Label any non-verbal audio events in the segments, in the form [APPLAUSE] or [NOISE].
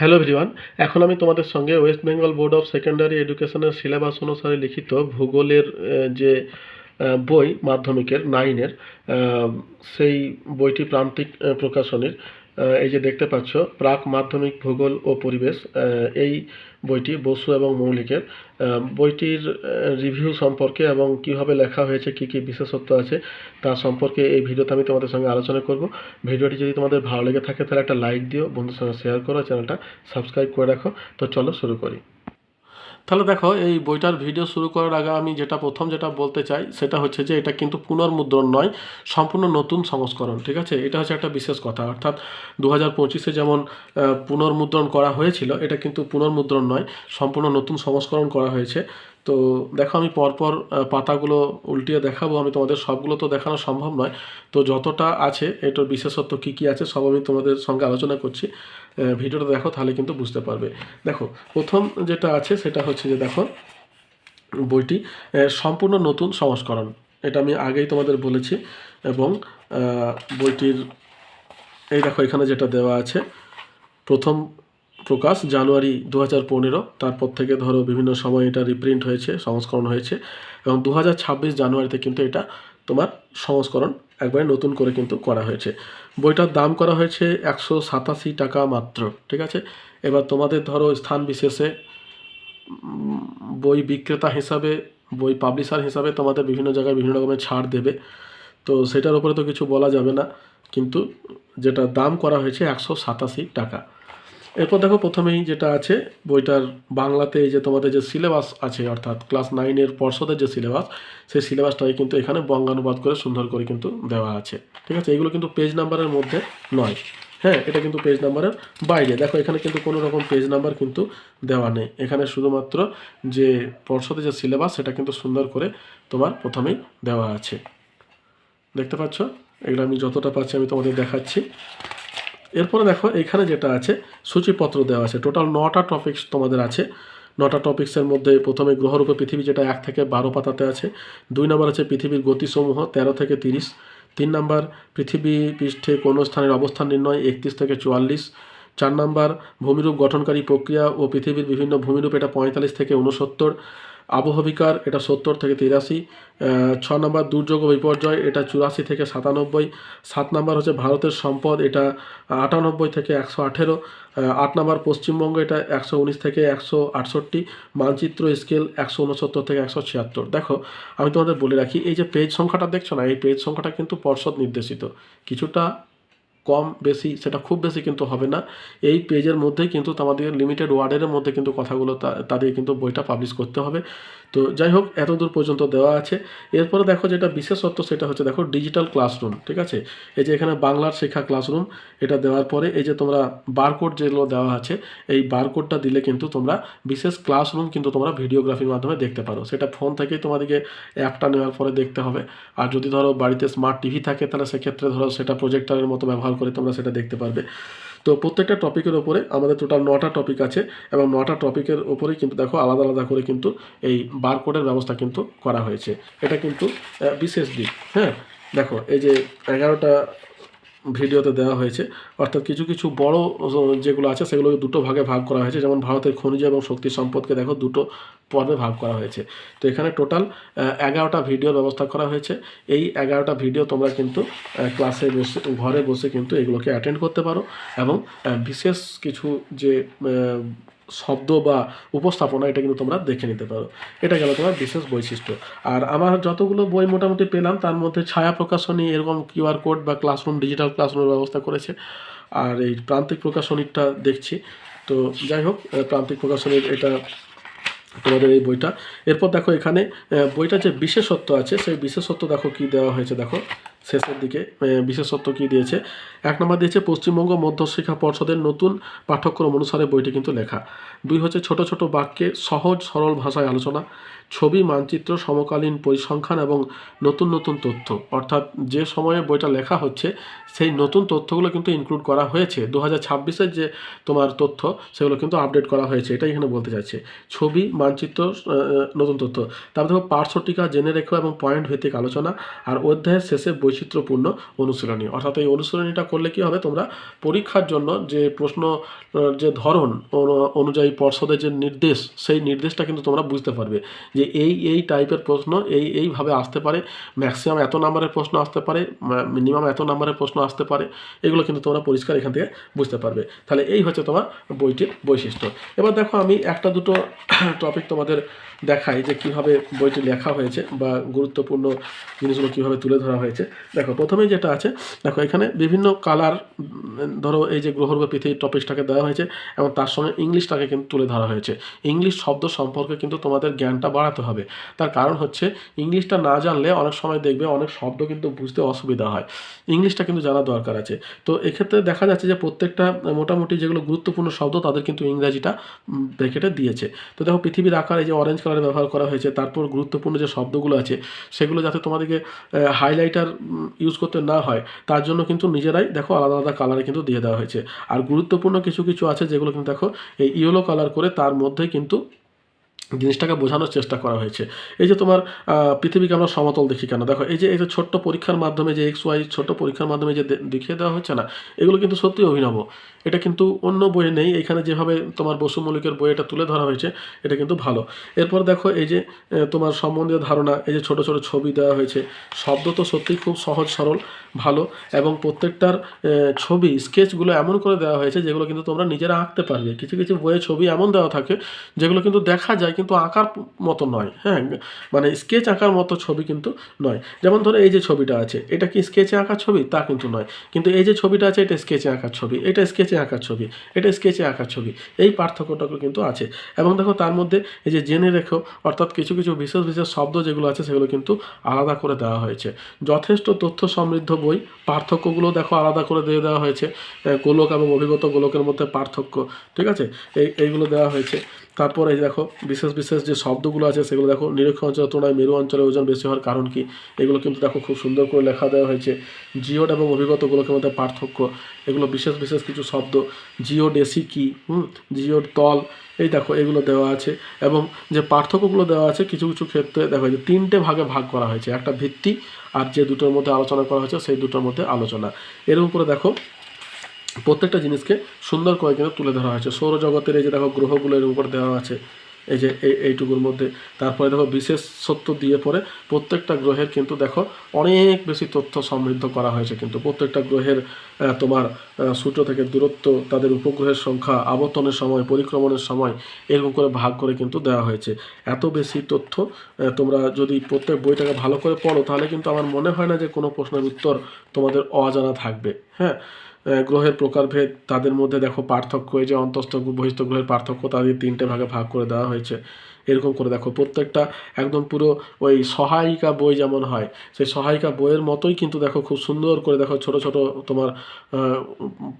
Hello ভিডিওয়ান এখন আমি তোমাদের সঙ্গে West Bengal Board of Secondary এডুকেশনের সিলেবাস অনুসারে লিখিত ভূগোলের যে বই মাধ্যমিকের, নাইনের সেই বইটি প্রান্তিক প্রকাশনীর এই যে দেখতে পাচ্ছ, প্রাক মাধ্যমিক ভূগোল ও পরিবেশ এই বইটি বসু এবং মৌলিকের। বইটির রিভিউ সম্পর্কে এবং কীভাবে লেখা হয়েছে, কি কি বিশেষত্ব আছে তার সম্পর্কে এই ভিডিওতে আমি তোমাদের সঙ্গে আলোচনা করব। ভিডিওটি যদি তোমাদের ভালো লেগে থাকে, তাহলে একটা লাইক দিও বন্ধুর সঙ্গে শেয়ার করো, চ্যানেলটা সাবস্ক্রাইব করে রাখো। তো চলো শুরু করি। তাহলে দেখো, এই বইটার ভিডিও শুরু করার আগে আমি যেটা প্রথম যেটা বলতে চাই, সেটা হচ্ছে যে এটা কিন্তু পুনর্মুদ্রণ নয়, সম্পূর্ণ নতুন সংস্করণ, ঠিক আছে? এটা হচ্ছে একটা বিশেষ কথা। অর্থাৎ দু হাজার পঁচিশে যেমন পুনর্মুদ্রণ করা হয়েছিল, এটা কিন্তু পুনর্মুদ্রণ নয়, সম্পূর্ণ নতুন সংস্করণ করা হয়েছে। তো দেখো, আমি পরপর পাতাগুলো উল্টিয়ে দেখাবো। আমি তোমাদের সবগুলো তো দেখানো সম্ভব নয়। তো যতটা আছে, এটার বিশেষত্ব কী কী আছে, সব আমি তোমাদের সঙ্গে আলোচনা করছি। ভিডিওটা দেখো, তাহলে কিন্তু বুঝতে পারবে। দেখো, প্রথম যেটা আছে, সেটা হচ্ছে যে দেখো, বইটি সম্পূর্ণ নতুন সংস্করণ। এটা আমি আগেই তোমাদের বলেছি। এবং বইটির, এই দেখো, এখানে যেটা দেওয়া আছে, প্রথম প্রকাশ জানুয়ারি দু হাজার পনেরো, তারপর থেকে ধরো বিভিন্ন সময় এটা রিপ্রিন্ট হয়েছে, সংস্করণ হয়েছে এবং দু হাজার ছাব্বিশ জানুয়ারিতে কিন্তু এটা তোমার সংস্করণ একবারে নতুন করে কিন্তু করা হয়েছে। বইটার দাম করা হয়েছে একশো সাতাশি টাকা মাত্র, ঠিক আছে? এবার তোমাদের ধরো স্থান বিশেষে বই বিক্রেতা হিসাবে, বই পাবলিশার হিসাবে তোমাদের বিভিন্ন জায়গায় বিভিন্ন রকমের ছাড় দেবে। তো সেটার উপরে তো কিছু বলা যাবে না, কিন্তু যেটা দাম করা হয়েছে একশো সাতাশি টাকা। এরপর দেখো প্রথমেই যেটা আছে, বইটার বাংলাতে যে তোমাদের যে সিলেবাস আছে, অর্থাৎ ক্লাস নাইনের পর্ষদের যে সিলেবাস সেই সিলেবাসটাই কিন্তু এখানে বঙ্গানুবাদ করে সুন্দর করে কিন্তু দেওয়া আছে। ঠিক আছে? এগুলো কিন্তু পেজ নাম্বারের মধ্যে নয়। হ্যাঁ এটা কিন্তু পেজ নাম্বারের বাইরে। দেখো, এখানে কিন্তু কোনো রকম পেজ নাম্বার কিন্তু দেওয়া নেই। এখানে শুধুমাত্র যে পর্ষদের যে সিলেবাস সেটা কিন্তু সুন্দর করে তোমার প্রথমেই দেওয়া আছে। দেখতে পাচ্ছ? এগুলো আমি যতটা পাচ্ছি আমি তোমাদের দেখাচ্ছি। এরপরে দেখো, এখানে যেটা আছে, সূচিপত্র দেওয়া আছে। টোটাল নটা টপিকস তোমাদের আছে। নটা টপিক্সের মধ্যে প্রথমে গ্রহরূপে পৃথিবী যেটা এক থেকে বারো পাতাতে আছে। দুই নম্বর আছে পৃথিবীর গতিসমূহ, তেরো থেকে তিরিশ। তিন নম্বর, পৃথিবী পৃষ্ঠে কোনো স্থানের অবস্থান নির্ণয়, একত্রিশ থেকে চুয়াল্লিশ। চার নম্বর, ভূমিরূপ গঠনকারী প্রক্রিয়া ও পৃথিবীর বিভিন্ন ভূমিরূপ, এটা পঁয়তাল্লিশ থেকে উনসত্তর আবহবিকার এটা সত্তর থেকে তিরাশি ছ নম্বর দুর্যোগ বিপর্যয়, এটা চুরাশি থেকে সাতানব্বই, সাত নম্বর হচ্ছে ভারতের সম্পদ, এটা আটানব্বই থেকে একশো আঠেরো আট নম্বর পশ্চিমবঙ্গ, এটা একশো উনিশ থেকে একশো আটষট্টি, মানচিত্র স্কেল একশো উনসত্তর থেকে একশো ছিয়াত্তর। দেখো, আমি তোমাদের বলে রাখি, এই যে পেজ সংখ্যাটা দেখছ না, এই পেজ সংখ্যাটা কিন্তু পর্ষদ নির্দেশিত। কিছুটা কম বেশি, সেটা খুব বেশি কিন্তু হবে না। এই পেজের মধ্যে কিন্তু তোমাদের লিমিটেড ওয়ার্ডের মধ্যে কিন্তু কথাগুলো তাদের কিন্তু বইটা পাবলিশ করতে হবে। তো যাই হোক এত দূর পর্যন্ত দেওয়া আছে। এরপরে দেখো যেটা বিশেষত্ব, সেটা হচ্ছে দেখো ডিজিটাল ক্লাসরুম ঠিক আছে? এই যে এখানে বাংলার শেখা ক্লাসরুম এটা দেওয়ার পরে এই যে তোমরা বারকোড যেগুলো দেওয়া আছে, এই বারকোডটা দিলে কিন্তু তোমরা বিশেষ ক্লাসরুম কিন্তু তোমরা ভিডিওগ্রাফির মাধ্যমে দেখতে পারো। সেটা ফোন থেকেই তোমাদেরকে অ্যাপটা নেওয়ার পরে দেখতে হবে। আর যদি ধরো বাড়িতে স্মার্ট টিভি থাকে, তাহলে সেক্ষেত্রে ধরো সেটা প্রজেক্টারের মতো ব্যবহার করে তোমরা সেটা দেখতে পারবে। তো প্রত্যেকটা টপিকের ওপরে আমাদের টোটাল নটা টপিক আছে এবং নটা টপিকের ওপরেই কিন্তু দেখো আলাদা আলাদা করে কিন্তু এই বারকোডের ব্যবস্থা কিন্তু করা হয়েছে। এটা কিন্তু বিশেষ দিক হ্যাঁ? দেখো এই যে এগারোটা ভিডিওতে দেওয়া হয়েছে। অর্থাৎ কিছু কিছু বড় যেগুলো আছে সেগুলোকে দুটো ভাগে ভাগ করা হয়েছে। যেমন ভারতের খনিজ এবং শক্তি সম্পদকে দেখো দুটো পর্বে ভাগ করা হয়েছে। তো এখানে টোটাল এগারোটা ভিডিওর ব্যবস্থা করা হয়েছে। এই এগারোটা ভিডিও তোমরা কিন্তু ক্লাসে বসে, ঘরে বসে কিন্তু এগুলোকে অ্যাটেন্ড করতে পারো। এবং বিশেষ কিছু যে শব্দ বা উপস্থাপনা এটা কিন্তু তোমরা দেখে নিতে পারো। এটা গেল তোমার বিশেষ বৈশিষ্ট্য। আর আমার যতগুলো বই মোটামুটি পেলাম তার মধ্যে ছায়া প্রকাশনী এরকম কিউআর কোড বা ক্লাসরুম ডিজিটাল ক্লাসরুমের ব্যবস্থা করেছে। আর এই প্রান্তিক প্রকাশনীটা দেখছি। তো যাই হোক প্রান্তিক প্রকাশনীর এটা তোমাদের এই বইটা। এরপর দেখো এখানে আহ, বইটার যে বিশেষত্ব আছে সেই বিশেষত্ব দেখো কি দেওয়া হয়েছে দেখো। শেষের দিকে বিশেষত্ব কী দিয়েছে? এক নম্বর দিয়েছে, পশ্চিমবঙ্গ মধ্যশিক্ষা পর্ষদের নতুন পাঠ্যক্রম অনুসারে বইটি কিন্তু লেখা। দুই হচ্ছে, ছোট ছোট বাক্যে সহজ সরল ভাষায় আলোচনা। ছবি, মানচিত্র, সমকালীন পরিসংখ্যান এবং নতুন নতুন তথ্য। অর্থাৎ যে সময়ে বইটা লেখা হচ্ছে, সেই নতুন তথ্যগুলো কিন্তু ইনক্লুড করা হয়েছে। দু হাজার ছাব্বিশের যে তোমার তথ্য, সেগুলো কিন্তু আপডেট করা হয়েছে। এটাই এখানে বলতে চাইছে। ছবি, মানচিত্র নতুন তথ্য। তারপর দেখো, পার্শ্বটিকা, জেনে রেখো এবং পয়েন্ট ভিত্তিক আলোচনা আর অধ্যায়ের শেষে বৈচিত্র্যপূর্ণ অনুশীলনী। অর্থাৎ এই অনুশীলনীটা করলে কি হবে তোমরা? পরীক্ষার জন্য যে প্রশ্ন যে ধরন অনুযায়ী পর্ষদের যে নির্দেশ, সেই নির্দেশটা কিন্তু তোমরা বুঝতে পারবে। যে এই এই টাইপের প্রশ্ন, এই, এইভাবে আসতে পারে। ম্যাক্সিমাম এত নাম্বারের প্রশ্ন আসতে পারে মিনিমাম এত নাম্বারের প্রশ্ন আসতে পারে। এগুলো কিন্তু তোমরা পরিষ্কার এখান থেকে বুঝতে পারবে। তাহলে এই হচ্ছে তোমার বইটির বৈশিষ্ট্য। এবার দেখো আমি একটা দুটো [COUGHS] টপিক তোমাদের দেখাই যে কীভাবে বইটি লেখা হয়েছে বা গুরুত্বপূর্ণ জিনিসগুলো কীভাবে তুলে ধরা হয়েছে। দেখো, প্রথমেই যেটা আছে, দেখো এখানে বিভিন্ন কালার ধরো এই যে গ্রহর বা পৃথিবীর টপিকসটাকে দেওয়া হয়েছে এবং তার সঙ্গে ইংলিশটাকে কিন্তু তুলে ধরা হয়েছে। ইংলিশ শব্দ সম্পর্কে কিন্তু তোমাদের জ্ঞানটা বাড়াতে হবে। তার কারণ হচ্ছে, ইংলিশটা না জানলে অনেক সময় দেখবে অনেক শব্দ কিন্তু বুঝতে অসুবিধা হয়। ইংলিশটা কিন্তু জানা দরকার আছে। তো এক্ষেত্রে দেখা যাচ্ছে যে, প্রত্যেকটা মোটামুটি যেগুলো গুরুত্বপূর্ণ শব্দ তাদের কিন্তু ইংরাজিটা ব্রেকেটে দিয়েছে। তো দেখো, পৃথিবীর আকার এই যে অরেঞ্জ কালারে ব্যবহার করা হয়েছে, তারপর গুরুত্বপূর্ণ যে শব্দগুলো আছে, সেগুলো যাতে তোমাদেরকে হাইলাইটার ইউজ করতে না হয়, তার জন্য কিন্তু নিজেরাই দেখো আলাদা আলাদা কালারে কিন্তু দিয়ে দেওয়া হয়েছে। আর গুরুত্বপূর্ণ কিছু কিছু আছে যেগুলো কিন্তু দেখো, এই ইয়েলো কালার করে তার মধ্যে কিন্তু জিনিসটাকে বোঝানোর চেষ্টা করা হয়েছে। এই যে তোমার পৃথিবীকে আমরা সমতল দেখি কেন? দেখো, এই যে এই যে ছোট্ট পরীক্ষার মাধ্যমে যে এক্স ওয়াই ছোট্ট পরীক্ষার মাধ্যমে যে দেখিয়ে দেওয়া হচ্ছে না, এগুলো কিন্তু সত্যি অভিনব। এটা কিন্তু অন্য বইয়ে নেই। এখানে যেভাবে তোমার বসু মৌলিকের বই এটা তুলে ধরা হয়েছে, এটা কিন্তু ভালো। এরপর দেখো এই যে তোমার সম্বন্ধীয় ধারণা, এই যে ছোট ছোট ছবি দেওয়া হয়েছে। শব্দ তো সত্যিই খুব সহজ, সরল, ভালো এবং প্রত্যেকটার ছবি, স্কেচগুলো এমন করে দেওয়া হয়েছে যেগুলো কিন্তু তোমরা নিজেরা আঁকতে পারবে। কিছু কিছু বইয়ে ছবি এমন দেওয়া থাকে যেগুলো কিন্তু দেখা যায় কিন্তু আঁকার মতো নয় হ্যাঁ? মানে স্কেচ আঁকার মতো ছবি কিন্তু নয়। যেমন ধরো এই যে ছবিটা আছে, এটা কি স্কেচে আঁকা ছবি? তা কিন্তু নয়। কিন্তু এই যে ছবিটা আছে, এটা স্কেচে আঁকার ছবি। এটা স্কেচে আঁকার ছবি, এটা স্কেচে আঁকার ছবি, এই পার্থক্যটাকে কিন্তু আছে। এবং দেখো তার মধ্যে এই যে জেনে রেখো, অর্থাৎ কিছু কিছু বিশেষ বিশেষ শব্দ যেগুলো আছে সেগুলো কিন্তু আলাদা করে দেওয়া হয়েছে। যথেষ্ট তথ্য সমৃদ্ধ বই, পার্থক্যগুলো দেখো আলাদা করে দিয়ে দেওয়া হয়েছে। গোলক এবং অভিগত গোলকের মধ্যে পার্থক্য, ঠিক আছে? এই, এইগুলো দেওয়া হয়েছে। তারপরে দেখো, বিশেষ বিশেষ যে শব্দগুলো আছে, সেগুলো দেখো, নিরক্ষ অঞ্চলের তুলনায় মেরু অঞ্চলে ওজন বেশি হওয়ার কারণ কি? এগুলো কিন্তু দেখো, খুব সুন্দর করে লেখা দেওয়া হয়েছে। জিওড এবং অভিগত গোলকের মধ্যে পার্থক্য। এগুলো বিশেষ বিশেষ কিছু শব্দ। জিওড এসি কি? হুম? জিওড তল। এই দেখো, এগুলো দেওয়া আছে। এবং যে পার্থক্যগুলো দেওয়া আছে, কিছু কিছু ক্ষেত্রে দেখো যে তিনটে ভাগে ভাগ করা হয়েছে। একটা ভিত্তি আর যে দুটোর মধ্যে আলোচনা করা হয়েছে, সেই দুটোর মধ্যে আলোচনা। এরকম করে দেখো প্রত্যেকটা জিনিসকে সুন্দর করে কিন্তু তুলে ধরা হয়েছে। সৌরজগতের এই যে দেখো গ্রহগুলো এর উপর দেওয়া আছে, এই যে এই এইটুকুর মধ্যে। তারপরে দেখো বিশেষ সত্য দিয়ে পরে প্রত্যেকটা গ্রহের কিন্তু দেখো অনেক বেশি তথ্য সমৃদ্ধ করা হয়েছে কিন্তু। প্রত্যেকটা গ্রহের তোমার সূর্য থেকে দূরত্ব, তাদের উপগ্রহের সংখ্যা, আবর্তনের সময়, পরিক্রমণের সময়, এরকম করে ভাগ করে কিন্তু দেওয়া হয়েছে। এত বেশি তথ্য তোমরা যদি প্রত্যেক বইটাকে ভালো করে পড়ো, তাহলে কিন্তু আমার মনে হয় না যে কোনো প্রশ্নের উত্তর তোমাদের অজানা থাকবে। হ্যাঁ? গ্রহের প্রকারভেদ, তাদের মধ্যে দেখো পার্থক্য, এই যে অন্তস্থ, বহিস্থ গ্রহের পার্থক্য, তাদের তিনটে ভাগে ভাগ করে দেওয়া হয়েছে। এরকম করে দেখো, প্রত্যেকটা একদম পুরো ওই সহায়িকা বই যেমন হয়, সেই সহায়িকা বইয়ের মতোই কিন্তু দেখো খুব সুন্দর করে দেখো ছোট ছোট তোমার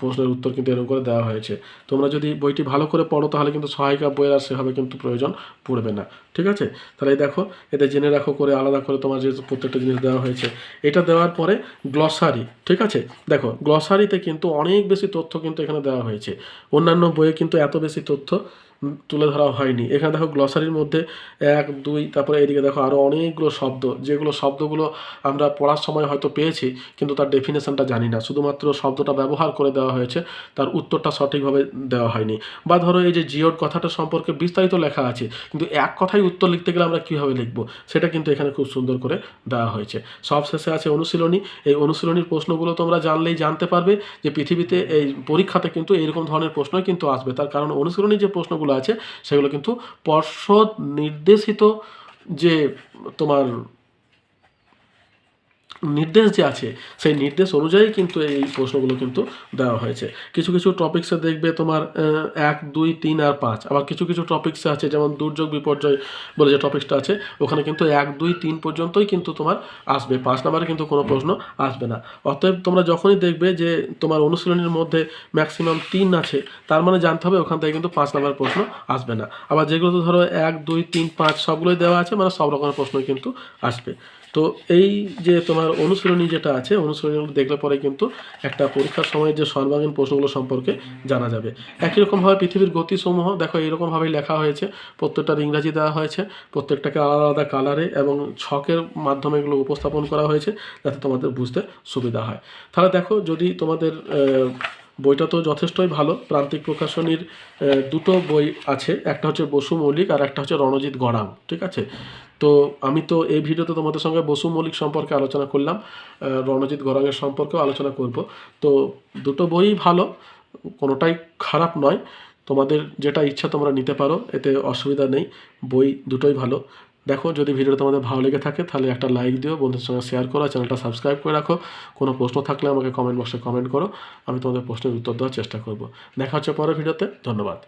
প্রশ্নের উত্তর কিন্তু এরকম করে দেওয়া হয়েছে। তোমরা যদি বইটি ভালো করে পড়ো তাহলে কিন্তু সহায়িকা বইয়ের আর সেভাবে কিন্তু প্রয়োজন পড়বে না, ঠিক আছে? তাহলে দেখো, এতে জেনে রাখো করে আলাদা করে তোমার যে প্রত্যেকটা জিনিস দেওয়া হয়েছে। এটা দেওয়ার পরে গ্লসারি, ঠিক আছে? দেখো, গ্লসারিতে কিন্তু অনেক বেশি তথ্য কিন্তু এখানে দেওয়া হয়েছে। অন্যান্য বইয়ে কিন্তু এত বেশি তথ্য তুলে ধরা হয়নি। এখানে দেখো গ্লসারির মধ্যে এক, দুই, তারপরে এদিকে দেখো আরও অনেকগুলো শব্দ, যেগুলো শব্দগুলো আমরা পড়ার সময় হয়তো পেয়েছি, কিন্তু তার ডেফিনেশনটা জানি না। শুধুমাত্র শব্দটা ব্যবহার করে দেওয়া হয়েছে, তার উত্তরটা সঠিকভাবে দেওয়া হয়নি। বা ধরো এই যে জিওর কথাটা সম্পর্কে বিস্তারিত লেখা আছে, কিন্তু এক কথায় উত্তর লিখতে গেলে আমরা কীভাবে লিখব? সেটা কিন্তু এখানে খুব সুন্দর করে দেওয়া হয়েছে। সব শেষে আছে অনুশীলনী। এই অনুশীলনীর প্রশ্নগুলো তোমরা জানলেই জানতে পারবে যে পৃথিবীতে এই পরীক্ষাতে কিন্তু এরকম ধরনের প্রশ্নই কিন্তু আসবে। তার কারণ অনুশীলনী যে প্রশ্নগুলো আছে সেগুলো কিন্তু পর্ষদ নির্দেশিত যে তোমার নির্দেশ যে আছে, সেই নির্দেশ অনুযায়ী কিন্তু এই প্রশ্নগুলো কিন্তু দেওয়া হয়েছে। কিছু কিছু টপিক্সে দেখবে তোমার এক, দুই, তিন আর পাঁচ। আবার কিছু কিছু টপিক্সে আছে, যেমন দুর্যোগ, বিপর্যয় বলে যে টপিক্সটা আছে, ওখানে কিন্তু এক, দুই, তিন পর্যন্তই কিন্তু তোমার আসবে। পাঁচ নাম্বারে কিন্তু কোনো প্রশ্ন আসবে না। অতএব তোমরা যখনই দেখবে যে তোমার অনুশীলনীর মধ্যে ম্যাক্সিমাম তিন আছে, তার মানে জানতে হবে ওখান থেকে কিন্তু পাঁচ নাম্বার প্রশ্ন আসবে না। আবার যেগুলো তো ধরো এক, দুই, তিন, পাঁচ সবগুলোই দেওয়া আছে মানে সব রকমের প্রশ্নই কিন্তু আসবে। তো এই যে তোমার অনুশীলনী যেটা আছে, অনুশীলনীগুলো দেখলে পরে কিন্তু একটা পরীক্ষার সময় যে সর্বাঙ্গীন প্রশ্নগুলো সম্পর্কে জানা যাবে। একই রকমভাবে পৃথিবীর গতিসমূহ, দেখো এইরকমভাবেই লেখা হয়েছে। প্রত্যেকটার ইংরাজি দেওয়া হয়েছে, প্রত্যেকটাকে আলাদা আলাদা কালারে এবং ছকের মাধ্যমে এগুলো উপস্থাপন করা হয়েছে, যাতে তোমাদের বুঝতে সুবিধা হয়। তাহলে দেখো যদি তোমাদের বইটা তো যথেষ্টই ভালো। প্রান্তিক প্রকাশনীর দুটো বই আছে। একটা হচ্ছে বসু মৌলিক আর একটা হচ্ছে রণজিৎ গড়াম, ঠিক আছে? তো আমি তো এই ভিডিওতে তোমাদের সঙ্গে বসু মৌলিক সম্পর্কে আলোচনা করলাম রণজিৎ গড়াঙের সম্পর্কেও আলোচনা করব। তো দুটো বইই ভালো, কোনোটাই খারাপ নয়। তোমাদের যেটা ইচ্ছা তোমরা নিতে পারো, এতে অসুবিধা নেই। বই দুটোই ভালো। দেখো, যদি ভিডিওটা তোমাদের ভালো লেগে থাকে, তাহলে একটা লাইক দিও, বন্ধুদের সঙ্গে শেয়ার করো চ্যানেলটা সাবস্ক্রাইব করে রাখো। কোনো প্রশ্ন থাকলে আমাকে কমেন্ট বক্সে কমেন্ট করো, আমি তোমাদের প্রশ্নের উত্তর দেওয়ার চেষ্টা করব। দেখা হচ্ছে পরের ভিডিওতে ধন্যবাদ।